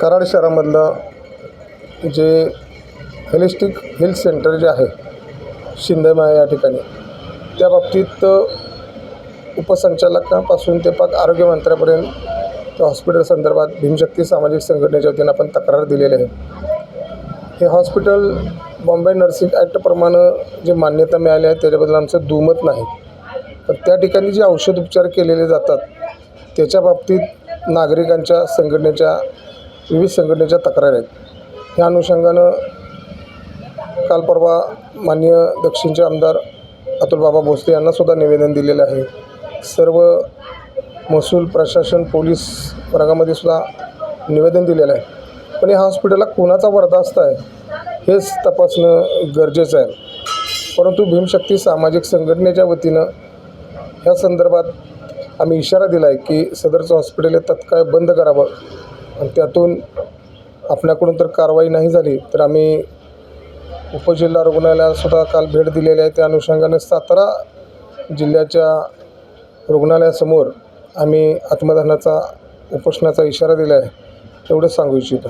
कराड शहरामधलं जे हेलिस्टिक health centre जे आहे शिंदेमा या ठिकाणी त्या बाबतीत उपसंचालकांपासून ते पाक आरोग्यमंत्र्यापर्यंत त्या हॉस्पिटल संदर्भात भीमशक्ती सामाजिक संघटनेच्या वतीनं आपण तक्रार दिलेली आहे. हे हॉस्पिटल बॉम्बे नर्सिंग ॲक्टप्रमाणे जे मान्यता मिळाली आहे त्याच्याबद्दल आमचं दुमत नाही. पण त्या ठिकाणी जे औषध उपचार केलेले जातात त्याच्या बाबतीत नागरिकांच्या संघटनेच्या विविध संघटनेच्या तक्रारी आहेत. ह्या अनुषंगानं काल परवा माननीय दक्षिणचे आमदार अतुलबाबा भोसले यांनासुद्धा निवेदन दिलेलं आहे. सर्व महसूल प्रशासन पोलीस वर्गामध्ये सुद्धा निवेदन दिलेलं आहे. पण या हॉस्पिटलला कोणाचा वरदास्त आहे हेच तपासणं गरजेचं आहे. परंतु भीमशक्ती सामाजिक संघटनेच्या वतीनं ह्या संदर्भात आम्ही इशारा दिला आहे की सदरचं हॉस्पिटल हे तत्काळ बंद करावं. आणि त्यातून आपल्याकडून तर कारवाई नाही झाली तर आम्ही उपजिल्हा रुग्णालयालासुद्धा काल भेट दिलेली आहे. त्या अनुषंगाने सातारा जिल्ह्याच्या रुग्णालयासमोर आम्ही आत्मदानाचा उपोषणाचा इशारा दिला आहे एवढंच सांगू इच्छितो.